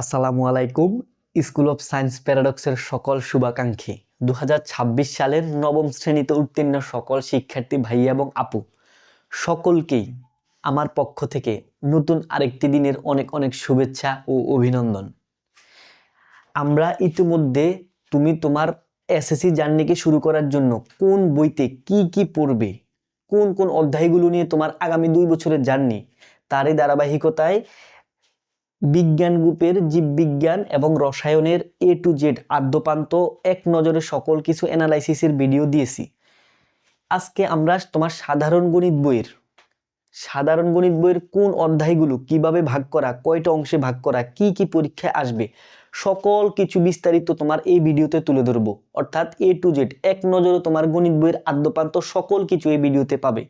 আসসালামু আলাইকুম school of science প্যারাডক্সের সকল শুভাকাঙ্ক্ষী। দু হাজার ছাব্বিশ সালের নবম শ্রেণীতে উত্তীর্ণ সকল শিক্ষার্থী ভাই এবং আপু। সকলকেই আমার পক্ষ থেকে নতুন আরেকটি দিনের অনেক অনেক শুভেচ্ছা ও অভিনন্দন। আমরা ইতিমধ্যে তুমি তোমার এসএসসি জার্নিকে শুরু করার জন্য কোন বইতে কি কি পড়বে, কোন কোন অধ্যায়গুলো নিয়ে তোমার আগামী দুই বছরের জার্নি তারই ধারাবাহিকতায় বিজ্ঞান গ্রুপের জীববিজ্ঞান এবং রসায়নের এ টু জেড আদ্যপান্ত এক নজরে সকল কিছু অ্যানালাইসিসের ভিডিও দিয়েছি। আজকে আমরা তোমার সাধারণ গণিত বইয়ের, সাধারণ গণিত বইয়ের কোন অধ্যায়গুলো কীভাবে ভাগ করা, কয়টা অংশে ভাগ করা, কি কি পরীক্ষায় আসবে, সকল কিছু বিস্তারিত তোমার এই ভিডিওতে তুলে ধরবো। অর্থাৎ এ টু জেড এক নজরে তোমার গণিত বইয়ের আদ্যপান্ত সকল কিছু এই ভিডিওতে পাবে।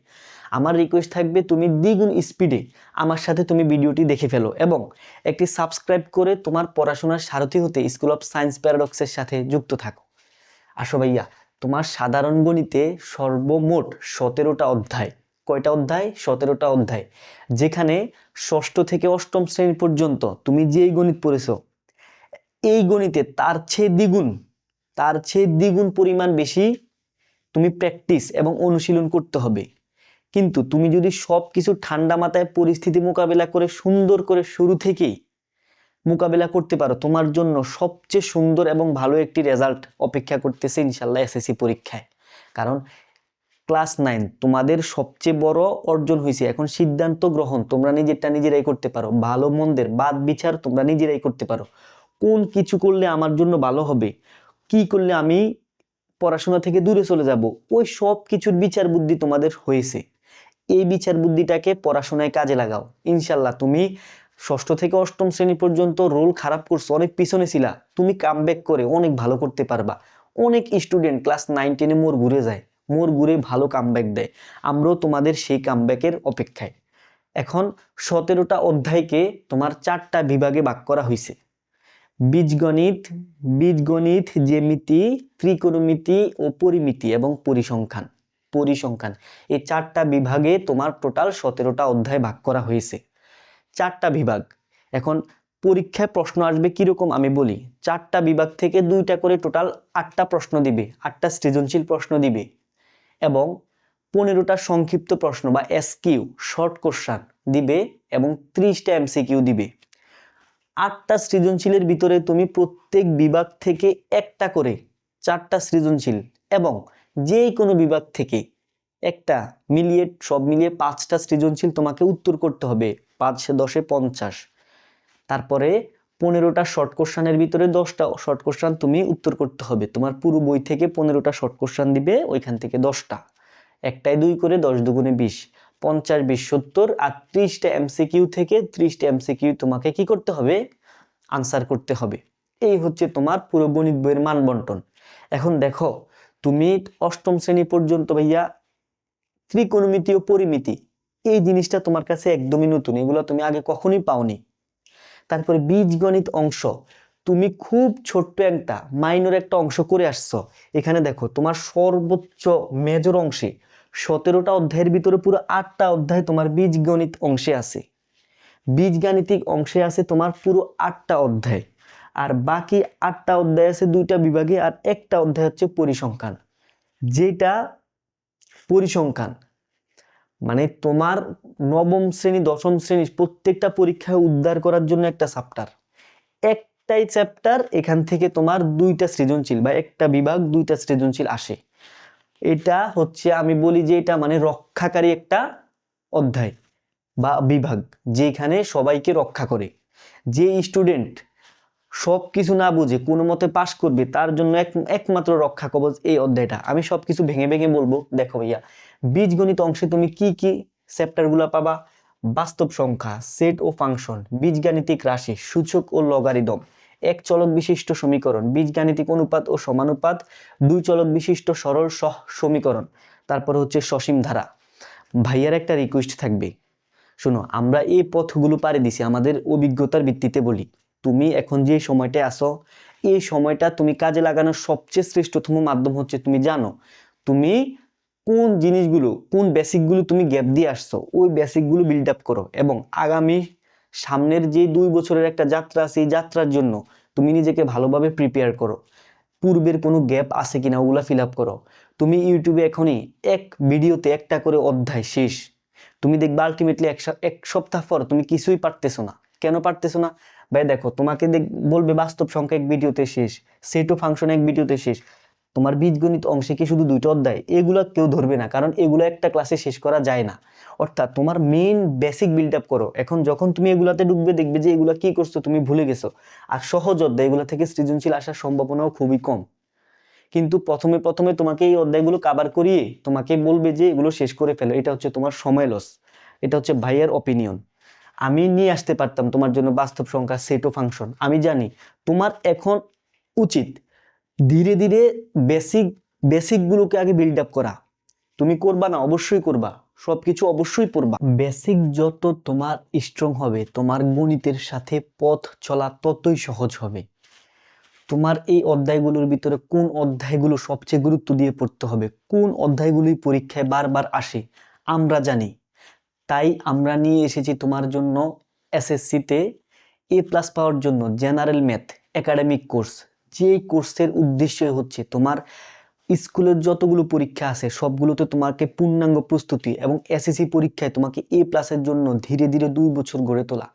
আমার রিকোয়েস্ট থাকবে তুমি দ্বিগুণ স্পিডে আমার সাথে তুমি ভিডিওটি দেখে ফেলো এবং একটি সাবস্ক্রাইব করে তোমার পড়াশোনার সারথি হতে স্কুল অফ সায়েন্স প্যারাডক্সের সাথে যুক্ত থাকো। আসো ভাইয়া, তোমার সাধারণ গণিতে সর্বমোট সতেরোটা অধ্যায়। কয়টা অধ্যায়? সতেরোটা অধ্যায়। যেখানে ষষ্ঠ থেকে অষ্টম শ্রেণি পর্যন্ত তুমি যেই গণিত পড়েছো, এই গণিতে তার চেয়ে দ্বিগুণ, তার চেয়ে দ্বিগুণ পরিমাণ বেশি তুমি প্র্যাকটিস এবং অনুশীলন করতে হবে। কিন্তু তুমি যদি সব কিছু ঠান্ডা মাথায় পরিস্থিতি মোকাবেলা করে সুন্দর করে শুরু থেকেই মোকাবেলা করতে পারো, তোমার জন্য সবচেয়ে সুন্দর এবং ভালো একটি রেজাল্ট অপেক্ষা করতেছে ইনশাল্লাহ এসএসসি পরীক্ষায়। কারণ ক্লাস নাইন তোমাদের সবচেয়ে বড় অর্জন হয়েছে। এখন সিদ্ধান্ত গ্রহণ, তোমরা নিজেরটা নিজেরাই করতে পারো। ভালো মন্দের বাদ বিচার তোমরা নিজেরাই করতে পারো। কোন কিছু করলে আমার জন্য ভালো হবে? কি করলে আমি পড়াশোনা থেকে দূরে চলে যাব? ওই সব কিছুর বিচার বুদ্ধি তোমাদের হয়েছে। এই বিচার বুদ্ধিটাকে পড়াশোনায় কাজে লাগাও। ইনশাল্লাহ তুমি ষষ্ঠ থেকে অষ্টম শ্রেণি পর্যন্ত রোল খারাপ করছ, অনেক পিছনে ছিলা। তুমি কাম করে অনেক ভালো করতে পারবা। অনেক স্টুডেন্ট ক্লাস নাইন টেনে মোর ঘুরে যায়। মোর ঘুরে ভালো কামব্যাক দেয়। আমরাও তোমাদের সেই কামব্যাকের অপেক্ষায়। এখন সতেরোটা অধ্যায়কে তোমার চারটা বিভাগে ভাগ করা হয়েছে বীজগণিত বীজগণিত জ্যামিতি, ত্রিকোণমিতি ও পরিমিতি এবং পরিসংখ্যান। পরিসংখ্যান। এই চারটা বিভাগে তোমার টোটাল সতেরোটা অধ্যায় ভাগ করা হয়েছে। চারটা বিভাগ। এখন পরীক্ষায় প্রশ্ন আসবে কীরকম আমি বলি। চারটা বিভাগ থেকে দুইটা করে টোটাল আটটা প্রশ্ন দিবে, আটটা সৃজনশীল প্রশ্ন দিবে এবং পনেরোটা সংক্ষিপ্ত প্রশ্ন বা এসকিউ শর্ট কোশ্চান দিবে এবং ত্রিশটা এমসিকিউ দিবে। আটটা সৃজনশীলের ভিতরে তুমি প্রত্যেক বিভাগ থেকে একটা করে চারটা সৃজনশীল এবং যে কোনো বিভাগ থেকে একটা মিলিয়ে, সব মিলিয়ে পাঁচটা সৃজনশীল তোমাকে উত্তর করতে হবে। পাঁচ, দশে পঞ্চাশ। তারপরে পনেরোটা শর্ট কোশ্চানের ভিতরে দশটা শর্ট কোশ্চান তুমি উত্তর করতে হবে। তোমার পুরো বই থেকে পনেরোটা শর্ট কোশ্চান দিবে, ওইখান থেকে দশটা। একটাই দুই করে দশ দুগুণে বিশ। পঞ্চাশ, বিশ, সত্তর আর ত্রিশটা এমসিকিউ থেকে ত্রিশটা এমসিকিউ তোমাকে কি করতে হবে? আনসার করতে হবে। এই হচ্ছে তোমার পুরো গণিত বইয়ের মান বন্টন। এখন দেখো তুমি অষ্টম শ্রেণি পর্যন্ত ভাইয়া ত্রিকোণমিতি ও পরিমিতি, এই জিনিসটা তোমার কাছে একদমই নতুন, এগুলো তুমি আগে কখনোই পাওনি। তারপরে বীজগণিত অংশ, তুমি খুব ছোট্ট একটা মাইনর একটা অংশ করে আসছো। এখানে দেখো, তোমার সর্বোচ্চ মেজর অংশে সতেরোটা অধ্যায়ের ভিতরে পুরো আটটা অধ্যায় তোমার বীজগণিত অংশে আছে। বীজগাণিতিক অংশে আছে তোমার পুরো আটটা অধ্যায়। আর বাকি আটটা অধ্যায় আছে, দুইটা বিভাগে আর একটা অধ্যায় হচ্ছে পরিসংখ্যান। যেটা পরিসংখ্যান মানে তোমার নবম শ্রেণি, দশম শ্রেণি প্রত্যেকটা পরীক্ষায় উদ্ধার করার জন্য একটা চ্যাপ্টার একটাই চ্যাপ্টার এখান থেকে তোমার দুইটা সৃজনশীল বা একটা বিভাগ, দুইটা সৃজনশীল আসে। এটা হচ্ছে আমি বলি যে এটা মানে রক্ষাকারী একটা অধ্যায় বা বিভাগ, যেখানে সবাইকে রক্ষা করে। যে স্টুডেন্ট সব কিছু না বুঝে কোনো মতে পাশ করবে, তার জন্য এক, একমাত্র রক্ষা কবচ এই অধ্যায়টা। আমি সব কিছু ভেঙে ভেঙে বলব। দেখো ভাইয়া, বীজগণিত অংশে তুমি কি কি চ্যাপ্টারগুলো পাবা? বাস্তব সংখ্যা, সেট ও ফাংশন, বীজগাণিতিক রাশি, সূচক ও লগারিদম। এক চলক বিশিষ্ট সমীকরণ, বীজগাণিতিক অনুপাত ও সমানুপাত। দুই চলক বিশিষ্ট সরল সহ সমীকরণ। তারপর হচ্ছে সসীম ধারা। ভাইয়ার একটা রিকোয়েস্ট থাকবে। শোনো, আমরা এই পথগুলো পারে দিছি, আমাদের অভিজ্ঞতার ভিত্তিতে বলি। তুমি এখন যে সময়টা আসো এই সময়টা তুমি কাজে লাগানোর সবচেয়ে শ্রেষ্ঠতম মাধ্যম হচ্ছে তুমি জানো, তুমি কোন জিনিসগুলো, কোন বেসিকগুলো তুমি গ্যাপ দিয়ে আসছো, ওই বেসিকগুলো বিল্ড আপ করো এবং আগামী সামনের যে দুই বছরের একটা যাত্রা আছে, এই যাত্রার জন্য তুমি নিজেকে ভালোভাবে প্রিপেয়ার করো। পূর্বের কোনো গ্যাপ আছে কিনা ওগুলা ফিল আপ করো। তুমি ইউটিউবে এখনই এক ভিডিওতে একটা করে অধ্যায় শেষ। তুমি দেখবে আলটিমেটলি এক সপ- এক সপ্তাহ পর তুমি কিছুই পারতেছো না। কেন পারতেছো না? ভাই দেখো, তোমাকে বলবে বাস্তব সংখ্যা এক ভিডিওতে শেষ সেটো ফাংশন এক ভিডিওতে শেষ। তোমার বীজগণিত অংশে কি শুধু দুইটা অধ্যায়? এগুলো কেউ ধরবে না, কারণ এগুলো একটা ক্লাসে শেষ করা যায় না। অর্থাৎ তোমার মেইন বেসিক বিল্ড আপ করো। এখন যখন তুমি এগুলাতে ঢুকবে, দেখবে যে এগুলো কি করছ, তুমি ভুলে গেছো। আর সহজ অধ্যায় এগুলো থেকে সৃজনশীল আসার সম্ভাবনাও খুবই কম। কিন্তু প্রথমে প্রথমে তোমাকে এই অধ্যায়গুলো কাবার করিয়ে তোমাকে বলবে যে এগুলো শেষ করে ফেলো। এটা হচ্ছে তোমার সময় লস এটা হচ্ছে ভাইয়ের অপিনিয়ন আমি নিয়ে আসতে পারতাম তোমার জন্য বাস্তব সংখ্যা সেটো ফাংশন আমি জানি, তোমার এখন উচিত ধীরে ধীরে বেসিক বেসিকগুলোকে আগে বিল্ড আপ করা। তুমি করবা না, অবশ্যই করবা। সব কিছু অবশ্যই পড়বা। বেসিক যত তোমার স্ট্রং হবে, তোমার গণিতের সাথে পথ চলা ততই সহজ হবে। তোমার এই অধ্যায়গুলোর ভিতরে কোন অধ্যায়গুলো সবচেয়ে গুরুত্ব দিয়ে পড়তে হবে? কোন অধ্যায়গুলি পরীক্ষায় বারবার আসে? আমরা জানি। তাই আমরা নিয়ে এসেছি তোমার জন্য এসএসসিতে এ প্লাস পাওয়ার জন্য জেনারেল ম্যাথ একাডেমিক কোর্স যে কোর্সের উদ্দেশ্য হচ্ছে তোমার স্কুলের যতগুলো পরীক্ষা আছে, সবগুলোতে তোমাকে পূর্ণাঙ্গ প্রস্তুতি এবং এসএসসি পরীক্ষায় তোমাকে এ প্লাসের জন্য ধীরে ধীরে দুই বছর গড়ে তোলা।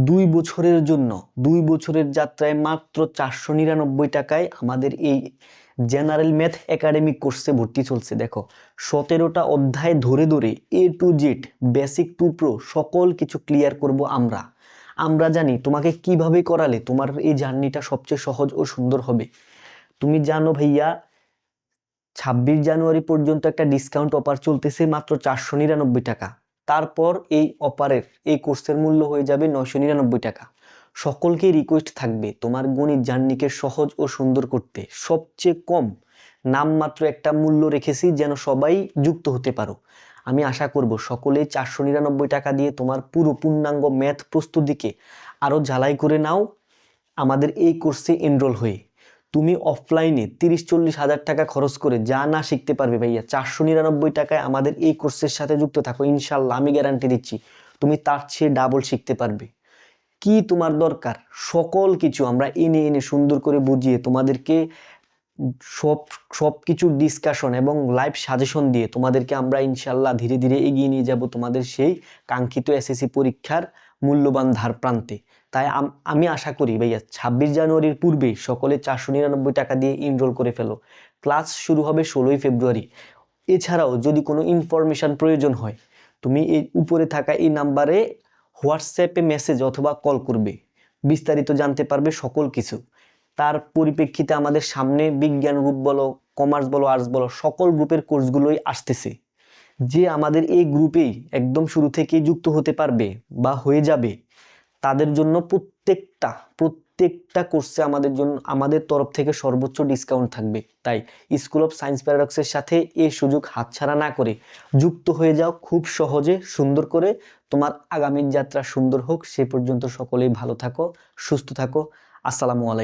দুই বছরের জন্য, দুই বছরের যাত্রায় মাত্র চারশো নিরানব্বই টাকায় আমাদের এই জেনারেল ম্যাথ একাডেমিক কোর্সে ভর্তি চলছে, দেখো। সতেরোটা অধ্যায় ধরে ধরে A to Z basic to pro সকল কিছু ক্লিয়ার করব আমরা। আমরা জানি তোমাকে কীভাবে করালে তোমার এই জার্নিটা সবচেয়ে সহজ ও সুন্দর হবে। তুমি জানো ভাইয়া, ছাব্বিশ জানুয়ারি পর্যন্ত একটা ডিসকাউন্ট অফার চলতেছে মাত্র চারশো নিরানব্বই টাকা। তারপর এই অপারের এই কোর্সের মূল্য হয়ে যাবে নয়শো নিরানব্বই টাকা। সকলকেই রিকোয়েস্ট থাকবে তোমার গণিত জার্নিকে সহজ ও সুন্দর করতে। সবচেয়ে কম নামমাত্র একটা মূল্য রেখেছি যেন সবাই যুক্ত হতে পারো। আমি আশা করব সকলেই চারশো নিরানব্বই টাকা দিয়ে তোমার পুরো পূর্ণাঙ্গ ম্যাথ প্রস্তুতিকে আরও ঝালাই করে নাও। আমাদের এই কোর্সে এনরোল হয়ে। তুমি অফলাইনে তিরিশ চল্লিশ হাজার টাকা খরচ করে যা না শিখতে পারবে ভাইয়া, চারশো নিরানব্বই টাকায় আমাদের এই কোর্সের সাথে যুক্ত থাকো। ইনশাল্লাহ আমি গ্যারান্টি দিচ্ছি, তুমি তার চেয়ে ডাবল শিখতে পারবে। কি তোমার দরকার? সকল কিছু আমরা এনে এনে সুন্দর করে বুঝিয়ে তোমাদেরকে সব সব কিছুর ডিসকাশন এবং লাইভ সাজেশন দিয়ে তোমাদেরকে আমরা ইনশাল্লাহ ধীরে ধীরে এগিয়ে নিয়ে যাব তোমাদের সেই কাঙ্ক্ষিত এসএসসি পরীক্ষার মূল্যবান ধার প্রান্তে। তাই আম- আশা করি ভাইয়া ছাব্বিশ জানুয়ারির পূর্বে সকলে চারশো নিরানব্বই টাকা দিয়ে ইনরোল করে ফেলো। ক্লাস শুরু হবে ষোলোই ফেব্রুয়ারি। এছাড়াও যদি কোনো ইনফরমেশন প্রয়োজন হয়, তুমি এই উপরে থাকা এই নাম্বারে হোয়াটসঅ্যাপে মেসেজ অথবা কল করবে। বিস্তারিত জানতে পারবে সকল কিছু। তার পরিপ্রেক্ষিতে আমাদের সামনে বিজ্ঞান গ্রুপ বলো, কমার্স বলো, আর্টস বলো, সকল গ্রুপের কোর্সগুলোই আসতেছে। যে আমাদের এই গ্রুপেই একদম শুরু থেকেই যুক্ত হতে পারবে বা হয়ে যাবে, তাদের জন্য প্রত্যেকটা প্রত্যেকটা কোর্সে আমাদের জন্য, আমাদের তরফ থেকে সর্বোচ্চ ডিসকাউন্ট থাকবে। তাই স্কুল অফ সায়েন্স প্যারাডক্সের সাথে এই সুযোগ হাতছাড়া না করে যুক্ত হয়ে যাও খুব সহজে, সুন্দর করে। তোমার আগামীর যাত্রা সুন্দর হোক, সে পর্যন্ত সকলেই ভালো থাকো, সুস্থ থাকো। আসসালামু আলাইকুম।